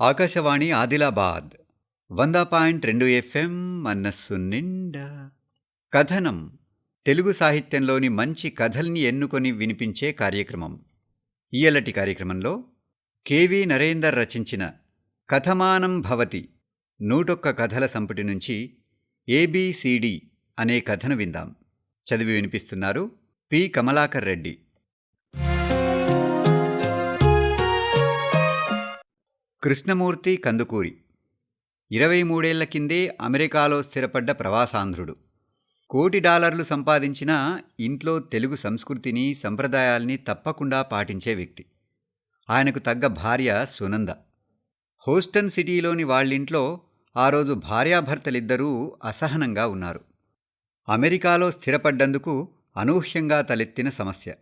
ఆకాశవాణి ఆదిలాబాద్ వంద పాయింట్ రెండు ఎఫ్ఎం మనస్సు నిండా. కథనం తెలుగు సాహిత్యంలోని మంచి కథల్ని ఎన్నుకొని వినిపించే కార్యక్రమం. ఇయలటి కార్యక్రమంలో కెవి నరేందర్ రచించిన కథమానం భవతి నూటొక్క కథల సంపుటి నుంచి ఏబిసిడి అనే కథను విందాం. చదివి వినిపిస్తున్నారు పి. కమలాకర్ రెడ్డి. కృష్ణమూర్తి కందుకూరి. ఇరవై మూడేళ్ళ కిందే అమెరికాలో స్థిరపడ్డ ప్రవాసాంధ్రుడు. కోటి డాలర్లు సంపాదించిన ఇంట్లో తెలుగు సంస్కృతిని సంప్రదాయాల్ని తప్పకుండా పాటించే వ్యక్తి. ఆయనకు తగ్గ భార్య సునంద. హోస్టన్ సిటీలోని వాళ్ళింట్లో ఆ రోజు భార్యాభర్తలిద్దరూ అసహనంగా ఉన్నారు. అమెరికాలో స్థిరపడ్డందుకు అనూహ్యంగా తలెత్తిన సమస్య.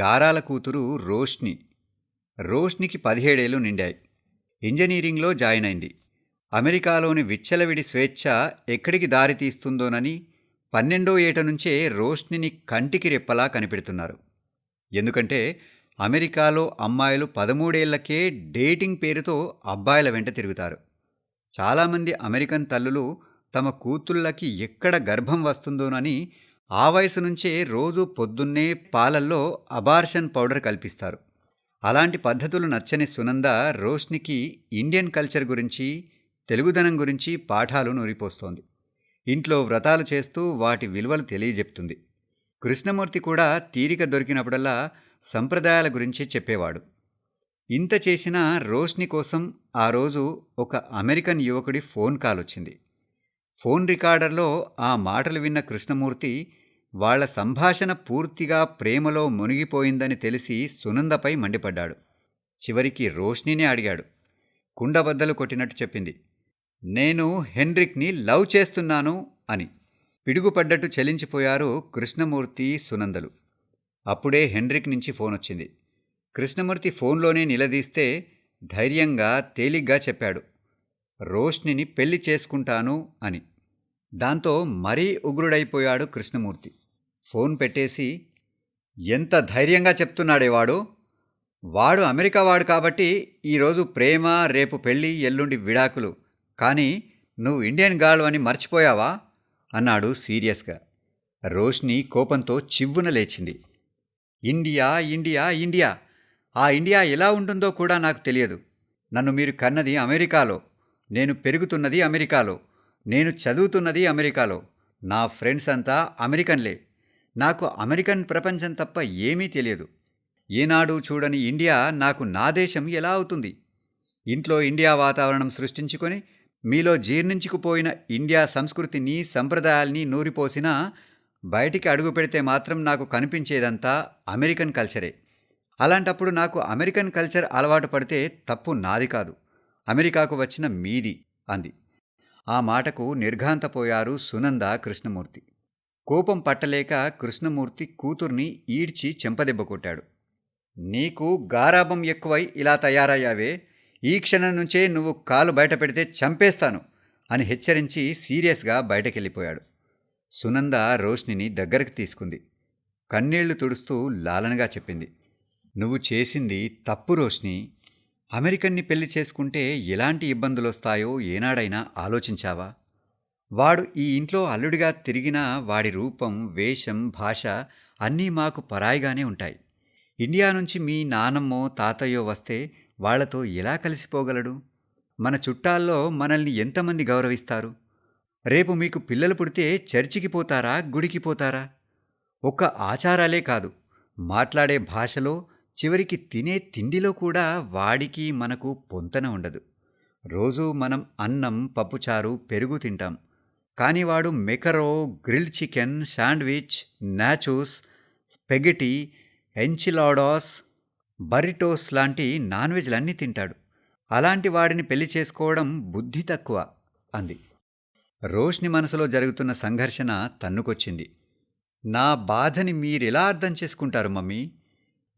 గారాల కూతురు రోష్ని. రోష్నికి పదిహేడేళ్ళు నిండాయి. ఇంజనీరింగ్లో జాయిన్ అయింది. అమెరికాలోని విచ్చలవిడి స్వేచ్ఛ ఎక్కడికి దారి తీస్తుందోనని పన్నెండో ఏట నుంచే రోష్నిని కంటికి రెప్పలా కనిపెడుతున్నారు. ఎందుకంటే అమెరికాలో అమ్మాయిలు పదమూడేళ్ళకే డేటింగ్ పేరుతో అబ్బాయిల వెంట తిరుగుతారు. చాలామంది అమెరికన్ తల్లులు తమ కూతుళ్ళకి ఎక్కడ గర్భం వస్తుందోనని ఆ వయసు నుంచే రోజు పొద్దున్నే పాలల్లో అబార్షన్ పౌడర్ కల్పిస్తారు. అలాంటి పద్ధతులు నచ్చని సునంద రోష్నికి ఇండియన్ కల్చర్ గురించి తెలుగుదనం గురించి పాఠాలు నూరిపోస్తోంది. ఇంట్లో వ్రతాలు చేస్తూ వాటి విలువలు తెలియజెప్తుంది. కృష్ణమూర్తి కూడా తీరిక దొరికినప్పుడల్లా సంప్రదాయాల గురించి చెప్పేవాడు. ఇంత చేసినా రోష్ని కోసం ఆ రోజు ఒక అమెరికన్ యువకుడి ఫోన్ కాల్ వచ్చింది ఫోన్ రికార్డర్లో ఆ మాటలు విన్న కృష్ణమూర్తి వాళ్ళ సంభాషణ పూర్తిగా ప్రేమలో మునిగిపోయిందని తెలిసి సునందపై మండిపడ్డాడు. చివరికి రోష్నినే అడిగాడు. కుండబద్దలు కొట్టినట్టు చెప్పింది. నేను హెన్రిక్ని లవ్ చేస్తున్నాను అని. పిడుగుపడ్డట్టు చెలించిపోయారు కృష్ణమూర్తి సునందలు. అప్పుడే హెన్రిక్ నుంచి ఫోన్ వచ్చింది. కృష్ణమూర్తి ఫోన్లోనే నిలదీస్తే ధైర్యంగా తేలిగ్గా చెప్పాడు. రోష్నిని పెళ్ళి చేసుకుంటాను అని. దాంతో మరీ ఉగ్రుడైపోయాడు కృష్ణమూర్తి. ఫోన్ పెట్టేసి ఎంత ధైర్యంగా చెప్తున్నాడే వాడు? వాడు అమెరికా వాడు కాబట్టి ఈరోజు ప్రేమ రేపు పెళ్ళి ఎల్లుండి విడాకులు. కానీ నువ్వు ఇండియన్ గాళ్ళు అని మర్చిపోయావా? అన్నాడు సీరియస్గా. రోష్ని కోపంతో చివ్వున లేచింది. India India India. ఆ ఇండియా ఎలా ఉంటుందో కూడా నాకు తెలియదు. నన్ను మీరు కన్నది అమెరికాలో. నేను పెరుగుతున్నది అమెరికాలో. నేను చదువుతున్నది అమెరికాలో. నా ఫ్రెండ్స్ అంతా అమెరికన్లే. నాకు అమెరికన్ ప్రపంచం తప్ప ఏమీ తెలియదు. ఏనాడు చూడని ఇండియా నాకు నా దేశం ఎలా అవుతుంది? ఇంట్లో ఇండియా వాతావరణం సృష్టించుకొని మీలో జీర్ణించుకుపోయిన ఇండియా సంస్కృతిని సంప్రదాయాల్ని నూరిపోసినా బయటికి అడుగు పెడితే మాత్రం నాకు కనిపించేదంతా అమెరికన్ కల్చరే. అలాంటప్పుడు నాకు అమెరికన్ కల్చర్ అలవాటు పడితే తప్పు నాది కాదు. అమెరికాకు వచ్చిన మీది అంది. ఆ మాటకు నిర్ఘాంతపోయారు సునంద కృష్ణమూర్తి. కోపం పట్టలేక కృష్ణమూర్తి కూతుర్ని ఈడ్చి చెంపదెబ్బ కొట్టాడు. నీకు గారాబం ఎక్కువై ఇలా తయారయ్యావే. ఈ క్షణం నుంచే నువ్వు కాలు బయట పెడితే చంపేస్తాను అని హెచ్చరించి సీరియస్గా బయటకెళ్ళిపోయాడు. సునంద రోష్నిని దగ్గరకు తీసుకుంది. కన్నీళ్ళు తుడుస్తూ లాలనగా చెప్పింది. నువ్వు చేసింది తప్పు రోష్ని. అమెరికన్ని పెళ్ళి చేసుకుంటే ఎలాంటి ఇబ్బందులు వస్తాయో ఏనాడైనా ఆలోచించావా? వాడు ఈ ఇంట్లో అల్లుడిగా తిరిగినా వాడి రూపం వేషం భాష అన్నీ మాకు పరాయిగానే ఉంటాయి. ఇండియా నుంచి మీ నానమ్మో తాతయ్యో వస్తే వాళ్ళతో ఎలా కలిసిపోగలడు? మన చుట్టాల్లో మనల్ని ఎంతమంది గౌరవిస్తారు? రేపు మీకు పిల్లలు పుడితే చర్చికి పోతారా గుడికి పోతారా? ఒక్క ఆచారాలే కాదు. మాట్లాడే భాషలో చివరికి తినే తిండిలో కూడా వాడికి మనకు పొంతన ఉండదు. రోజూ మనం అన్నం పప్పుచారు పెరుగు తింటాం. కానీ వాడు మెకరో grilled chicken sandwich nachos spaghetti enchiladas burritos లాంటి నాన్ వెజ్లన్నీ తింటాడు. అలాంటి వాడిని పెళ్ళి చేసుకోవడం బుద్ధి తక్కువ అంది. రోష్ని మనసులో జరుగుతున్న సంఘర్షణ తన్నుకొచ్చింది. నా బాధని మీరెలా అర్థం చేసుకుంటారు మమ్మీ?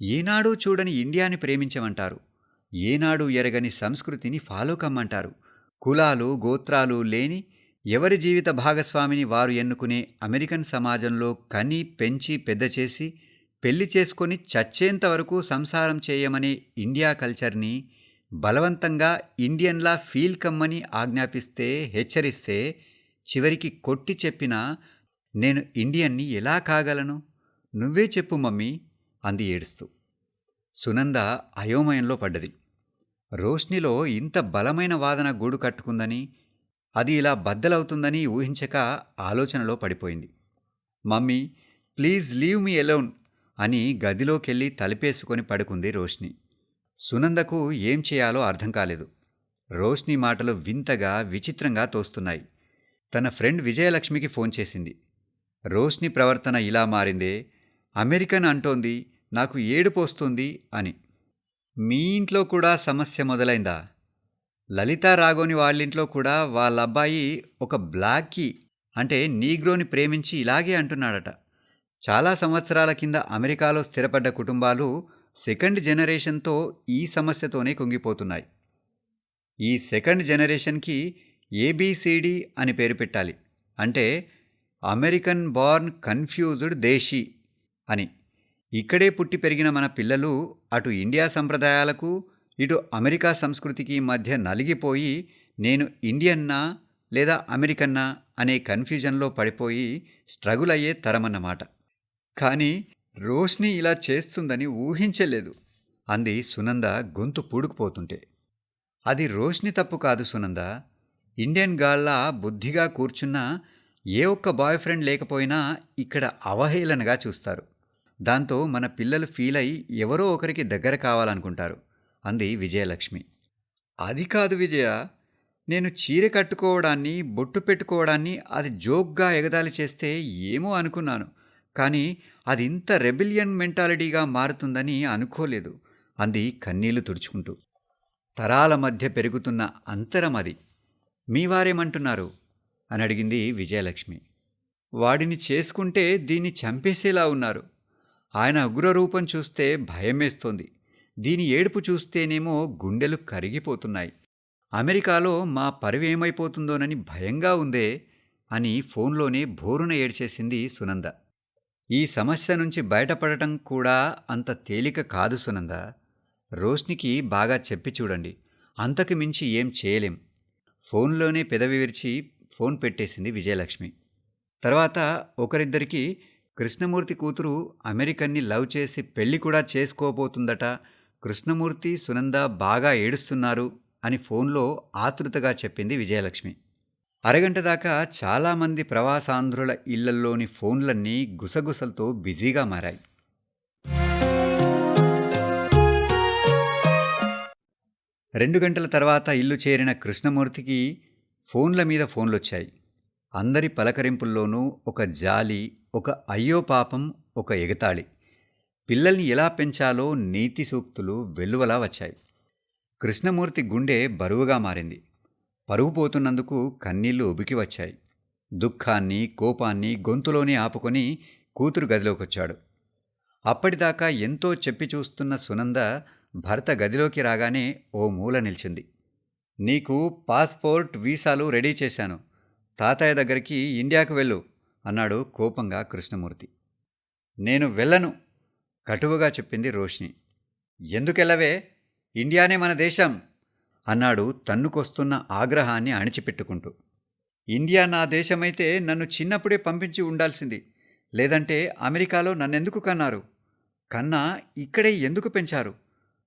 ఈనాడు చూడని ఇండియాని ప్రేమించమంటారు. ఏనాడు ఎరగని సంస్కృతిని ఫాలో కమ్మంటారు. కులాలు గోత్రాలు లేని ఎవరి జీవిత భాగస్వామిని వారు ఎన్నుకునే అమెరికన్ సమాజంలో కని పెంచి పెద్ద చేసి పెళ్ళి చేసుకొని చచ్చేంత వరకు సంసారం చేయమనే ఇండియా కల్చర్ని బలవంతంగా ఇండియన్లా ఫీల్ కమ్మని ఆజ్ఞాపిస్తే హెచ్చరిస్తే చివరికి కొట్టి చెప్పినా నేను ఇండియన్ని ఎలా కాగలను? నువ్వే చెప్పు మమ్మీ అంది ఏడుస్తూ. సునంద అయోమయంలో పడ్డది. రోష్నిలో ఇంత బలమైన వాదన గూడు కట్టుకుందని అది ఇలా బద్దలవుతుందని ఊహించక ఆలోచనలో పడిపోయింది. Mummy please leave me alone అని గదిలోకెళ్ళి తలిపేసుకొని పడుకుంది రోష్ని. సునందకు ఏం చేయాలో అర్థం కాలేదు. రోష్ని మాటలు వింతగా విచిత్రంగా తోస్తున్నాయి. తన ఫ్రెండ్ విజయలక్ష్మికి ఫోన్ చేసింది. రోష్ని ప్రవర్తన ఇలా మారిందే అమెరికన్ అంటోంది నాకు ఏడుపోస్తుంది అని. మీ ఇంట్లో కూడా సమస్య మొదలైందా? లలిత రాఘోని వాళ్ళింట్లో కూడా వాళ్ళ అబ్బాయి ఒక బ్లాక్కి అంటే నీగ్రోని ప్రేమించి ఇలాగే అంటున్నాడట. చాలా సంవత్సరాల కింద అమెరికాలో స్థిరపడ్డ కుటుంబాలు సెకండ్ జనరేషన్తో ఈ సమస్యతోనే కుంగిపోతున్నాయి. ఈ సెకండ్ జనరేషన్కి ఏబిసిడి అని పేరు పెట్టాలి. అంటే అమెరికన్ బార్న్ కన్ఫ్యూజ్డ్ దేశీ అని. ఇక్కడే పుట్టి పెరిగిన మన పిల్లలు అటు ఇండియా సంప్రదాయాలకు ఇటు అమెరికా సంస్కృతికి మధ్య నలిగిపోయి నేను ఇండియన్నా లేదా అమెరికన్నా అనే కన్ఫ్యూజన్లో పడిపోయి స్ట్రగుల్ అయ్యే తరమన్నమాట. కానీ రోష్ని ఇలా చేస్తుందని ఊహించలేదు అంది సునంద గొంతు పూడుకుపోతుంటే. అది రోష్ని తప్పు కాదు సునంద. ఇండియన్ గాళ్ళ బుద్ధిగా కూర్చున్నా ఏ ఒక్క బాయ్ ఫ్రెండ్ లేకపోయినా ఇక్కడ అవహేళనగా చూస్తారు. దాంతో మన పిల్లలు ఫీల్ అయి ఎవరో ఒకరికి దగ్గర కావాలనుకుంటారు. అంది విజయలక్ష్మి. అది కాదు విజయ నేను చీర కట్టుకోవడాన్ని బొట్టు పెట్టుకోవడాన్ని అది జోక్గా ఎగదాలి చేస్తే ఏమో అనుకున్నాను. కానీ అది ఇంత రెబిలియన్ మెంటాలిటీగా మారుతుందని అనుకోలేదు అంది కన్నీళ్ళు తుడుచుకుంటూ. తరాల మధ్య పెరుగుతున్న అంతరం అది. మీ వారేమంటున్నారు? అని అడిగింది విజయలక్ష్మి. వాడిని చేసుకుంటే దీన్ని చంపేసేలా ఉన్నారు. ఆయన ఉగ్రరూపం చూస్తే భయమేస్తోంది. దీని ఏడుపు చూస్తేనేమో గుండెలు కరిగిపోతున్నాయి. అమెరికాలో మా పరివేమైపోతుందోనని భయంగా ఉందే అని ఫోన్లోనే బోరున ఏడ్చేసింది సునంద. ఈ సమస్య నుంచి బయటపడటం కూడా అంత తేలిక కాదు సునంద. రోష్నికి బాగా చెప్పి చూడండి. అంతకు మించి ఏం చేయలేం. ఫోన్లోనే పెదవి విరిచి ఫోన్ పెట్టేసింది విజయలక్ష్మి. తర్వాత ఒకరిద్దరికి కృష్ణమూర్తి కూతురు అమెరికన్ని లవ్ చేసి పెళ్ళి కూడా చేసుకోబోతుందట కృష్ణమూర్తి సునంద బాగా ఏడుస్తున్నారు అని ఫోన్లో ఆతృతగా చెప్పింది విజయలక్ష్మి. అరగంట దాకా చాలామంది ప్రవాసాంధ్రుల ఇళ్ళల్లోని ఫోన్లన్నీ గుసగుసలతో బిజీగా మారాయి. రెండు గంటల తర్వాత ఇల్లు చేరిన కృష్ణమూర్తికి ఫోన్ల మీద ఫోన్లొచ్చాయి. అందరి పలకరింపుల్లోనూ ఒక జాలి ఒక అయ్యో పాపం ఒక ఎగతాళి. పిల్లల్ని ఎలా పెంచాలో నీతి సూక్తులు వెల్లువలా వచ్చాయి. కృష్ణమూర్తి గుండె బరువుగా మారింది. పరుగు పోతున్నందుకు కన్నీళ్ళు ఉబికి వచ్చాయి. దుఃఖాన్ని కోపాన్ని గొంతులోనే ఆపుకొని కూతురు గదిలోకొచ్చాడు. అప్పటిదాకా ఎంతో చెప్పి చూస్తున్న సునంద భర్త గదిలోకి రాగానే ఓ మూల నిలిచింది. నీకు పాస్పోర్ట్ వీసాలు రెడీ చేశాను. తాతయ్య దగ్గరికి ఇండియాకు వెళ్ళు అన్నాడు కోపంగా కృష్ణమూర్తి. నేను వెళ్ళను. కటువుగా చెప్పింది రోష్ని. ఎందుకెలవే? ఇండియానే మన దేశం అన్నాడు తన్నుకొస్తున్న ఆగ్రహాన్ని అణిచిపెట్టుకుంటూ. ఇండియా నా దేశమైతే నన్ను చిన్నప్పుడే పంపించి ఉండాల్సింది. లేదంటే అమెరికాలో నన్నెందుకు కన్నారు? కన్నా ఇక్కడే ఎందుకు పెంచారు?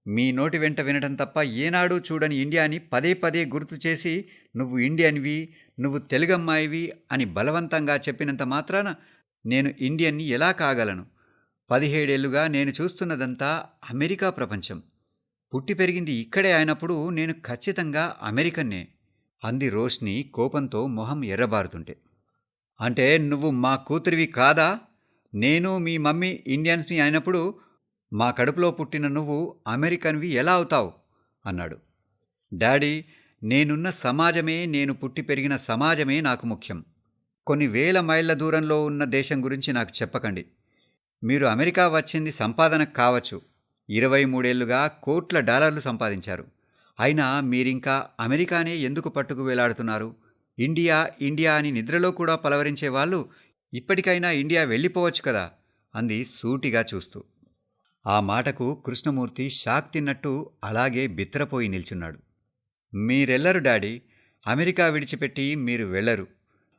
మీ నోటి వెంట వినడం తప్ప ఏనాడూ చూడని ఇండియాని పదే పదే గుర్తు చేసి నువ్వు ఇండియన్వి నువ్వు తెలుగమ్మాయివి అని బలవంతంగా చెప్పినంత మాత్రాన నేను ఇండియన్ని ఎలా కాగలను? పదిహేడేళ్ళుగా నేను చూస్తున్నదంతా అమెరికా ప్రపంచం. పుట్టి పెరిగింది ఇక్కడే అయినప్పుడు నేను ఖచ్చితంగా అమెరికన్నే. అంది రోష్ని కోపంతో మొహం ఎర్రబారుతుంటే. అంటే నువ్వు మా కూతురివి కాదా? నేను మీ మమ్మీ ఇండియన్స్ని అయినప్పుడు మా కడుపులో పుట్టిన నువ్వు అమెరికన్వి ఎలా అవుతావు? అన్నాడు. డాడీ నేనున్న సమాజమే నేను పుట్టి పెరిగిన సమాజమే నాకు ముఖ్యం. కొన్ని వేల మైళ్ళ దూరంలో ఉన్న దేశం గురించి నాకు చెప్పకండి. మీరు అమెరికా వచ్చింది సంపాదనకు కావచ్చు. ఇరవై మూడేళ్ళుగా కోట్ల డాలర్లు సంపాదించారు. అయినా మీరింకా అమెరికానే ఎందుకు పట్టుకు వేలాడుతున్నారు? ఇండియా ఇండియా అని నిద్రలో కూడా పలవరించే వాళ్ళు ఇప్పటికైనా ఇండియా వెళ్ళిపోవచ్చు కదా? అంది సూటిగా చూస్తూ. ఆ మాటకు కృష్ణమూర్తి షాక్ తిన్నట్టు అలాగే బిత్రపోయి నిల్చున్నాడు. మీరెల్లరు డాడీ. అమెరికా విడిచిపెట్టి మీరు వెళ్ళరు.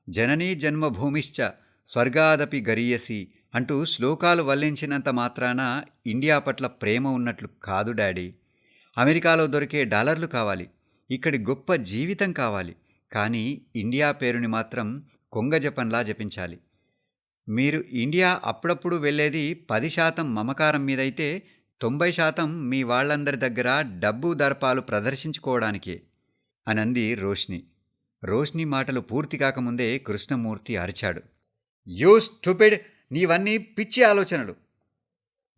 జననీ జన్మభూమిశ్చ స్వర్గాదపి గరీయసి అంటూ శ్లోకాలు వల్లించినంత మాత్రాన ఇండియా పట్ల ప్రేమ ఉన్నట్లు కాదు డాడీ. అమెరికాలో దొరికే డాలర్లు కావాలి. ఇక్కడి గొప్ప జీవితం కావాలి. కానీ ఇండియా పేరుని మాత్రం కొంగ జపంలా జపించాలి. మీరు ఇండియా అప్పుడప్పుడు వెళ్ళేది పది శాతం మమకారం మీదైతే తొంభై శాతం మీ వాళ్ళందరి దగ్గర డబ్బు దర్పాలు ప్రదర్శించుకోవడానికే అనంది రోష్ని. రోష్ని మాటలు పూర్తి కాకముందే కృష్ణమూర్తి అరిచాడు. యూ స్టూపిడ్ నీవన్నీ పిచ్చి ఆలోచనలు.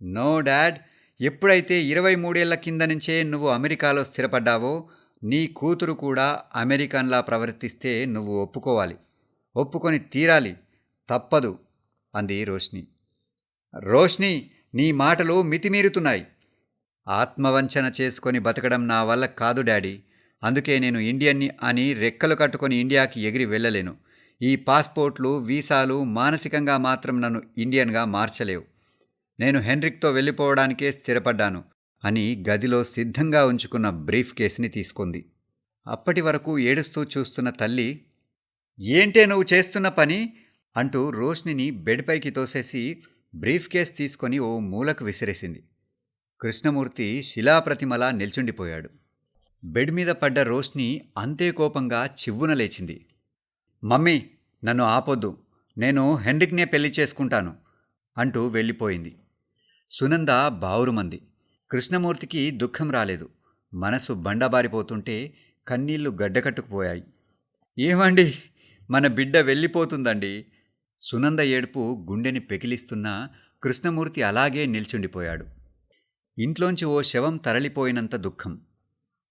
నో డాడ్ ఎప్పుడైతే ఇరవై మూడేళ్ళ కింద నుంచే నువ్వు అమెరికాలో స్థిరపడ్డావో నీ కూతురు కూడా అమెరికన్లా ప్రవర్తిస్తే నువ్వు ఒప్పుకోవాలి. ఒప్పుకొని తీరాలి. తప్పదు అంది రోష్ని. రోష్ని నీ మాటలు మితిమీరుతున్నాయి. ఆత్మవంచన చేసుకొని బతకడం నా వల్ల కాదు డాడీ. అందుకే నేను ఇండియన్ని అని రెక్కలు కట్టుకొని ఇండియాకి ఎగిరి వెళ్ళలేను. ఈ పాస్పోర్ట్లు వీసాలు మానసికంగా మాత్రం నన్ను ఇండియన్గా మార్చలేవు. నేను హెన్రిక్తో వెళ్ళిపోవడానికే స్థిరపడ్డాను అని గదిలో సిద్ధంగా ఉంచుకున్న బ్రీఫ్ కేసుని తీసుకుంది. అప్పటి వరకు ఏడుస్తూ చూస్తున్న తల్లి ఏంటే నువ్వు చేస్తున్న పని? అంటూ రోష్నిని బెడ్పైకి తోసేసి బ్రీఫ్ కేస్ తీసుకొని ఓ మూలకు విసిరేసింది. కృష్ణమూర్తి శిలాప్రతిమలా నిల్చుండిపోయాడు. బెడ్ మీద పడ్డ రోష్ని అంతే కోపంగా చివ్వున లేచింది. మమ్మీ నన్ను ఆపొద్దు. నేను హెన్రిక్నే పెళ్ళి చేసుకుంటాను అంటూ వెళ్ళిపోయింది. సునంద బావురుమంది. కృష్ణమూర్తికి దుఃఖం రాలేదు. మనసు బండబారిపోతుంటే కన్నీళ్ళు గడ్డకట్టుకుపోయాయి. ఏమండి? మన బిడ్డ వెళ్ళిపోతుందండి. సునంద ఏడుపు గుండెని పెకిలిస్తున్నా కృష్ణమూర్తి అలాగే నిల్చుండిపోయాడు. ఇంట్లోంచి ఓ శవం తరలిపోయినంత దుఃఖం.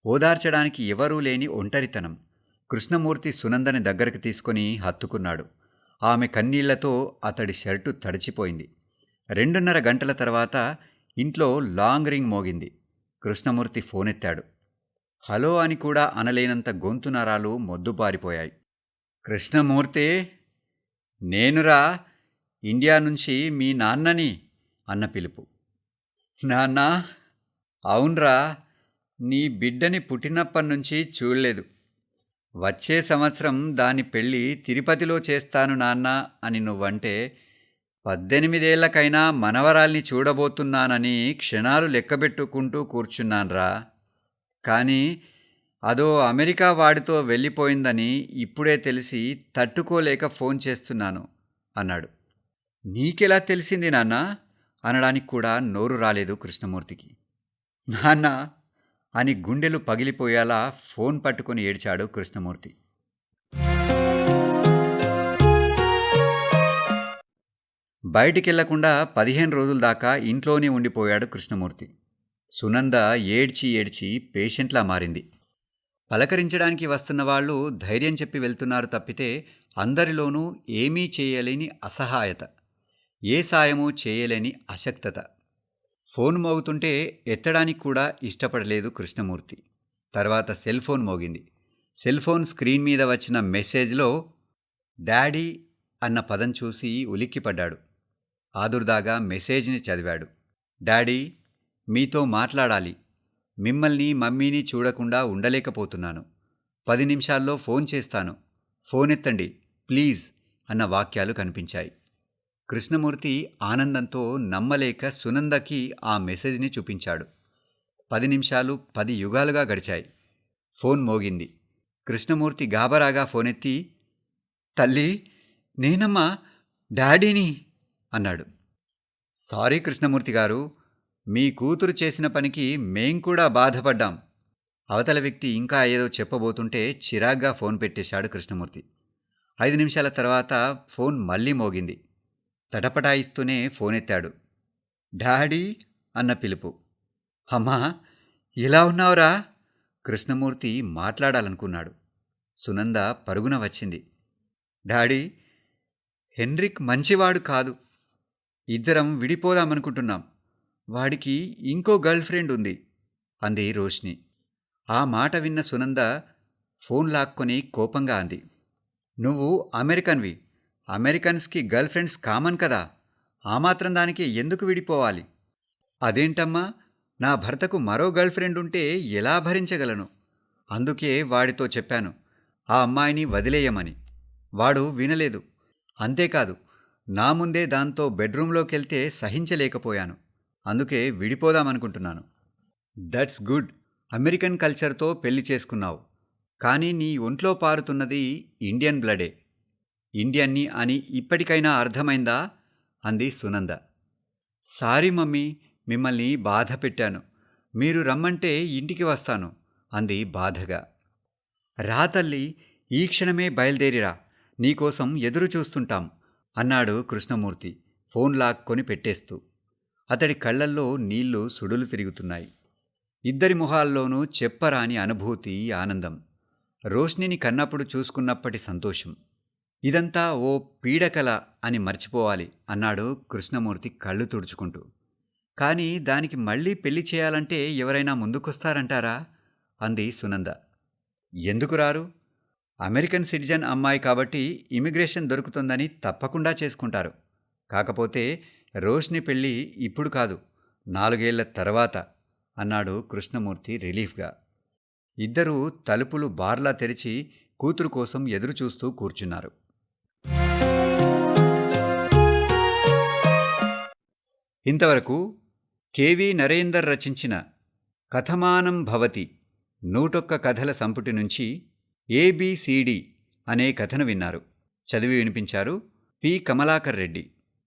ఓదార్చడానికి ఎవరూ లేని ఒంటరితనం. కృష్ణమూర్తి సునందని దగ్గరికి తీసుకొని హత్తుకున్నాడు. ఆమె కన్నీళ్ళతో అతడి షర్టు తడిచిపోయింది. రెండున్నర గంటల తర్వాత ఇంట్లో లాంగ్ రింగ్ మోగింది. కృష్ణమూర్తి ఫోన్ ఎత్తాడు హలో అని కూడా అనలేనంత గొంతు నరాలు మొద్దుపారిపోయాయి కృష్ణమూర్తి! నేనురా! ఇండియా నుంచి మీ నాన్నని! అన్న పిలుపు. నాన్న! అవునరా! నీ బిడ్డని పుట్టినప్పటి నుంచి చూడలేదు. వచ్చే సంవత్సరం దాని పెళ్ళి తిరుపతిలో చేస్తాను నాన్న అని నువ్వంటే పద్దెనిమిదేళ్ళకైనా మనవరాల్ని చూడబోతున్నానని క్షణాలు లెక్కబెట్టుకుంటూ కూర్చున్నాన్రా. కానీ అదో అమెరికా వాడితో వెళ్ళిపోయిందని ఇప్పుడే తెలిసి తట్టుకోలేక ఫోన్ చేస్తున్నాను అన్నాడు. నీకెలా తెలిసింది నాన్న? అనడానికి కూడా నోరు రాలేదు కృష్ణమూర్తికి. నాన్న అని గుండెలు పగిలిపోయేలా ఫోన్ పట్టుకొని ఏడ్చాడు కృష్ణమూర్తి. బయటికెళ్ళకుండా పదిహేను రోజుల దాకా ఇంట్లోనే ఉండిపోయాడు కృష్ణమూర్తి. సునంద ఏడ్చి ఏడ్చి పేషెంట్లా మారింది. పలకరించడానికి వస్తున్న వాళ్ళు ధైర్యం చెప్పి వెళ్తున్నారు తప్పితే అందరిలోనూ ఏమీ చేయలేని అసహాయత. ఏ సాయమూ చేయలేని అశక్తత. ఫోన్ మోగుతుంటే ఎత్తడానికి కూడా ఇష్టపడలేదు కృష్ణమూర్తి. తర్వాత సెల్ ఫోన్ మోగింది. సెల్ ఫోన్ స్క్రీన్ మీద వచ్చిన మెసేజ్లో డాడీ అన్న పదం చూసి ఉలిక్కిపడ్డాడు. ఆదుర్దాగా మెసేజ్ని చదివాడు. డాడీ మీతో మాట్లాడాలి. మిమ్మల్ని మమ్మీని చూడకుండా ఉండలేకపోతున్నాను. పది నిమిషాల్లో ఫోన్ చేస్తాను. ఫోన్ ఎత్తండి ప్లీజ్ అన్న వాక్యాలు కనిపించాయి. కృష్ణమూర్తి ఆనందంతో నమ్మలేక సునందకి ఆ మెసేజ్ని చూపించాడు. పది నిమిషాలు పది యుగాలుగా గడిచాయి. ఫోన్ మోగింది. కృష్ణమూర్తి గాబరాగా ఫోనెత్తి తల్లి నేనమ్మా డాడీని అన్నాడు. సారీ కృష్ణమూర్తి గారు మీ కూతురు చేసిన పనికి మేం కూడా బాధపడ్డాం. అవతల వ్యక్తి ఇంకా ఏదో చెప్పబోతుంటే చిరాగ్గా ఫోన్ పెట్టేశాడు కృష్ణమూర్తి. ఐదు నిమిషాల తర్వాత ఫోన్ మళ్ళీ మోగింది. తటపటాయిస్తూనే ఫోన్ ఎత్తాడు డాడీ అన్న పిలుపు. అమ్మా ఇలా ఉన్నావురా? కృష్ణమూర్తి మాట్లాడాలనుకున్నాడు. సునంద పరుగున వచ్చింది. డాడీ హెన్రిక్ మంచివాడు కాదు. ఇద్దరం విడిపోదామనుకుంటున్నాం. వాడికి ఇంకో గర్ల్ ఫ్రెండ్ ఉంది అంది రోష్ని. ఆ మాట విన్న సునంద ఫోన్ లాక్కొని కోపంగా అంది. నువ్వు అమెరికన్వి. అమెరికన్స్కి గర్ల్ ఫ్రెండ్స్ కామన్ కదా. ఆ మాత్రం దానికి ఎందుకు విడిపోవాలి? అదేంటమ్మా? నా భర్తకు మరో గర్ల్ ఫ్రెండ్ ఉంటే ఎలా భరించగలను? అందుకే వాడితో చెప్పాను. ఆ అమ్మాయిని వదిలేయమని. వాడు వినలేదు. అంతేకాదు నా ముందే దాంతో బెడ్రూంలోకెళ్తే సహించలేకపోయాను. అందుకే విడిపోదామనుకుంటున్నాను. That's good. అమెరికన్ కల్చర్తో పెళ్ళి చేసుకున్నావు. కానీ నీ ఒంట్లో పారుతున్నది ఇండియన్ బ్లడే. ఇండియన్ని అని ఇప్పటికైనా అర్థమైందా? అంది సునంద. సారీ మమ్మీ మిమ్మల్ని బాధ పెట్టాను. మీరు రమ్మంటే ఇంటికి వస్తాను అంది బాధగా. రా తల్లి ఈ క్షణమే బయలుదేరిరా. నీకోసం ఎదురు చూస్తుంటాం అన్నాడు కృష్ణమూర్తి ఫోన్ లాక్కొని పెట్టేస్తూ. అతడి కళ్ళల్లో నీళ్ళు సుడులు తిరుగుతున్నాయి. ఇద్దరి మొహాల్లోనూ చెప్పరాని అనుభూతి ఆనందం. రోష్నిని కన్నప్పుడు చూసుకున్నప్పటి సంతోషం. ఇదంతా ఓ పీడకల అని మర్చిపోవాలి అన్నాడు కృష్ణమూర్తి కళ్ళు తుడుచుకుంటూ. కానీ దానికి మళ్ళీ పెళ్ళి చేయాలంటే ఎవరైనా ముందుకొస్తారంటారా? అంది సునంద. ఎందుకు రారు? అమెరికన్ సిటిజన్ అమ్మాయి కాబట్టి ఇమిగ్రేషన్ దొరుకుతుందని తప్పకుండా చేసుకుంటారు. కాకపోతే రోష్ని పెళ్ళి ఇప్పుడు కాదు నాలుగేళ్ళ తర్వాత అన్నాడు కృష్ణమూర్తి రిలీఫ్గా. ఇద్దరూ తలుపులు బార్లా తెరిచి కూతురు కోసం ఎదురుచూస్తూ కూర్చున్నారు. ఇంతవరకు కెవి నరేందర్ రచించిన కథమానం భవతి నూటొక్క కథల సంపుటి నుంచి ఏబిసిడి అనే కథను విన్నారు. చదివి వినిపించారు పి. కమలాకర్ రెడ్డి.